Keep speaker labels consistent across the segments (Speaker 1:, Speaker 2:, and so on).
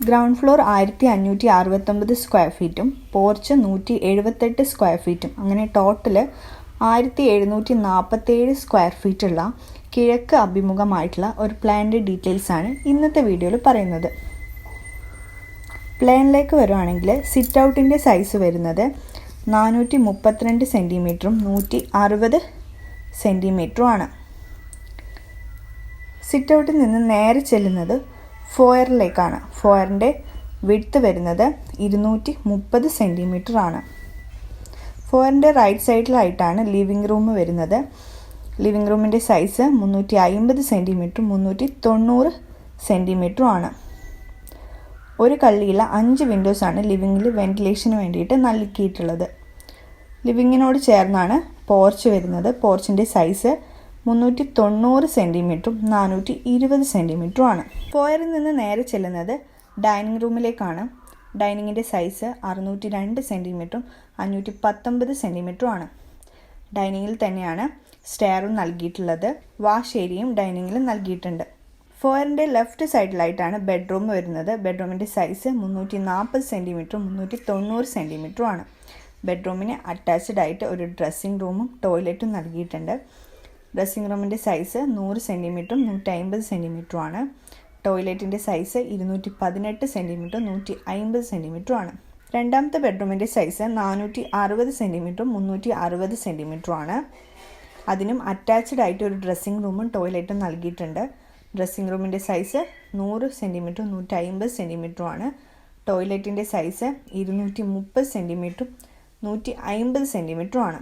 Speaker 1: Ground floor ആയിരത്തി അഞ്ഞൂറ്റി അറുപത്തൊമ്പത് സ്ക്വയർ ഫീറ്റും പോർച്ച് നൂറ്റി എഴുപത്തെട്ട് സ്ക്വയർ ഫീറ്റും. അങ്ങനെ ടോട്ടൽ ആയിരത്തി എഴുന്നൂറ്റി നാൽപ്പത്തേഴ് സ്ക്വയർ ഫീറ്റുള്ള കിഴക്ക് അഭിമുഖമായിട്ടുള്ള ഒരു പ്ലാനിന്റെ ആണ് ഇന്നത്തെ വീഡിയോയിൽ പറയുന്നത്. പ്ലാനിലേക്ക് വരുവാണെങ്കിൽ സിറ്റ് ഔട്ടിന്റെ സൈസ് വരുന്നത് നാനൂറ്റി മുപ്പത്തിരണ്ട് സെന്റിമീറ്ററും നൂറ്റി അറുപത് സെന്റിമീറ്ററും ആണ്. സിറ്റ് ഔട്ടിൽ നിന്ന് നേരെ ചെല്ലുന്നത് ഫോയറിലേക്കാണ്. ഫോയറിന്റെ വിഡ്ത്ത് വരുന്നത് ഇരുന്നൂറ്റി മുപ്പത് സെന്റിമീറ്റർ ആണ് ഫോയറിന്റെ റൈറ്റ് സൈഡിലായിട്ടാണ് ലിവിങ് റൂം വരുന്നത്. ലിവിങ് റൂമിന്റെ സൈസ് മുന്നൂറ്റി അമ്പത് സെന്റിമീറ്ററും മുന്നൂറ്റി തൊണ്ണൂറ് സെന്റിമീറ്ററും ആണ് ഒരു കള്ളിയില അഞ്ച് വിൻഡോസാണ് ലിവിങ്ങിൽ വെന്റിലേഷന് വേണ്ടിയിട്ട് നൽകിയിട്ടുള്ളത്. ലിവിങ്ങിനോട് ചേർന്നാണ് പോർച്ച് വരുന്നത്. പോർച്ചിന്റെ സൈസ് മുന്നൂറ്റി തൊണ്ണൂറ് സെന്റിമീറ്ററും നാനൂറ്റി ഇരുപത് സെന്റിമീറ്ററും ആണ് ഫോയറിൽ നിന്ന് നേരെ ചെല്ലുന്നത് ഡൈനിങ് റൂമിലേക്കാണ്. ഡൈനിങ്ങിന്റെ സൈസ് അറുന്നൂറ്റി രണ്ട് സെന്റിമീറ്ററും അഞ്ഞൂറ്റി പത്തൊമ്പത് സെന്റിമീറ്ററും ആണ് ഡൈനിങ്ങിൽ തന്നെയാണ് സ്റ്റെയറും നൽകിയിട്ടുള്ളത്. വാഷ് ഏരിയയും ഡൈനിങ്ങിൽ നൽകിയിട്ടുണ്ട്. ഫോയറിന്റെ ലെഫ്റ്റ് സൈഡിലായിട്ടാണ് ബെഡ്റൂം വരുന്നത്. ബെഡ്റൂമിന്റെ സൈസ് മുന്നൂറ്റി നാൽപ്പത് സെന്റിമീറ്ററും മുന്നൂറ്റി തൊണ്ണൂറ് സെന്റിമീറ്ററും ആണ് ബെഡ്റൂമിന് അറ്റാച്ച്ഡ് ആയിട്ട് ഒരു ഡ്രസ്സിംഗ് റൂമും ടോയ്ലറ്റും നൽകിയിട്ടുണ്ട്. ഡ്രസ്സിംഗ് റൂമിന്റെ സൈസ് നൂറ് സെന്റിമീറ്ററും നൂറ്റി അമ്പത് സെന്റിമീറ്ററും ആണ് ടോയ്ലറ്റിന്റെ സൈസ് ഇരുന്നൂറ്റി പതിനെട്ട് സെന്റിമീറ്ററും നൂറ്റി അമ്പത് സെന്റിമീറ്ററും ആണ് രണ്ടാമത്തെ ബെഡ്റൂമിന്റെ സൈസ് നാനൂറ്റി അറുപത് സെന്റിമീറ്ററും മുന്നൂറ്റി അറുപത് സെന്റിമീറ്ററും ആണ് അതിനും അറ്റാച്ച്ഡ് ആയിട്ട് ഒരു ഡ്രസ്സിംഗ് റൂമും ടോയ്ലറ്റും നൽകിയിട്ടുണ്ട്. ഡ്രസ്സിംഗ് റൂമിന്റെ സൈസ് നൂറ് സെന്റിമീറ്ററും നൂറ്റി അമ്പത് സെന്റിമീറ്ററും ആണ് ടോയ്ലറ്റിന്റെ സൈസ് ഇരുന്നൂറ്റി മുപ്പത് സെന്റിമീറ്ററും നൂറ്റി അമ്പത് സെന്റിമീറ്ററും ആണ്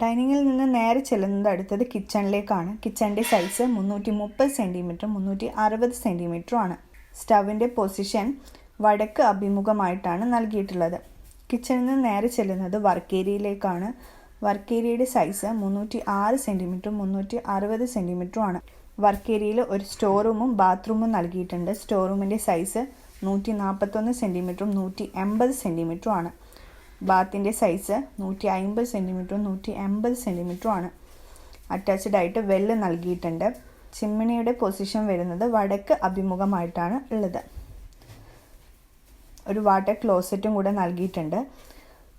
Speaker 1: ഡൈനിങ്ങിൽ നിന്ന് നേരെ ചെല്ലുന്നത് അടുത്തത് കിച്ചണിലേക്കാണ്. കിച്ചണിന്റെ സൈസ് മുന്നൂറ്റി മുപ്പത് സെന്റിമീറ്ററും മുന്നൂറ്റി അറുപത് സെന്റിമീറ്ററും ആണ്. സ്റ്റവിന്റെ പൊസിഷൻ വടക്ക് അഭിമുഖമായിട്ടാണ് നൽകിയിട്ടുള്ളത്. കിച്ചണിൽ നിന്ന് നേരെ ചെല്ലുന്നത് വർക്ക് ഏരിയയിലേക്കാണ്. വർക്ക് ഏരിയയുടെ സൈസ് മുന്നൂറ്റി ആറ് സെന്റിമീറ്ററും മുന്നൂറ്റി അറുപത് സെന്റിമീറ്ററും ആണ്. വർക്ക് ഏരിയയിൽ ഒരു സ്റ്റോർ റൂമും ബാത്റൂമും നൽകിയിട്ടുണ്ട്. സ്റ്റോർ റൂമിന്റെ സൈസ് നൂറ്റി നാൽപ്പത്തൊന്ന് സെന്റിമീറ്ററും നൂറ്റി എൺപത് സെന്റിമീറ്ററും ആണ്. ബാത്തിന്റെ സൈസ് നൂറ്റി അമ്പത് സെന്റിമീറ്ററും നൂറ്റി എൺപത് സെന്റിമീറ്ററും ആണ്. അറ്റാച്ച്ഡ് ആയിട്ട് വെല്ല് നൽകിയിട്ടുണ്ട്. ചിമ്മിണിയുടെ പൊസിഷൻ വരുന്നത് വടക്ക് അഭിമുഖമായിട്ടാണ് ഉള്ളത്. ഒരു വാട്ടർ ക്ലോസറ്റും കൂടെ നൽകിയിട്ടുണ്ട്.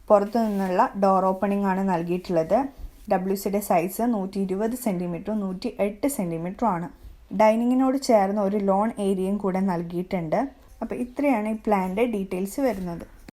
Speaker 1: പുറത്തു നിന്നുള്ള ഡോർ ഓപ്പണിംഗ് ആണ് നൽകിയിട്ടുള്ളത്. ഡബ്ല്യു സിയുടെ സൈസ് നൂറ്റി ഇരുപത് സെന്റിമീറ്ററും നൂറ്റി എട്ട് സെന്റിമീറ്ററും ആണ്. ഡൈനിങ്ങിനോട് ചേർന്ന് ഒരു ലോൺ ഏരിയയും കൂടെ നൽകിയിട്ടുണ്ട്. അപ്പോൾ ഇത്രയാണ് ഈ പ്ലാന്റെ ഡീറ്റെയിൽസ് വരുന്നത്.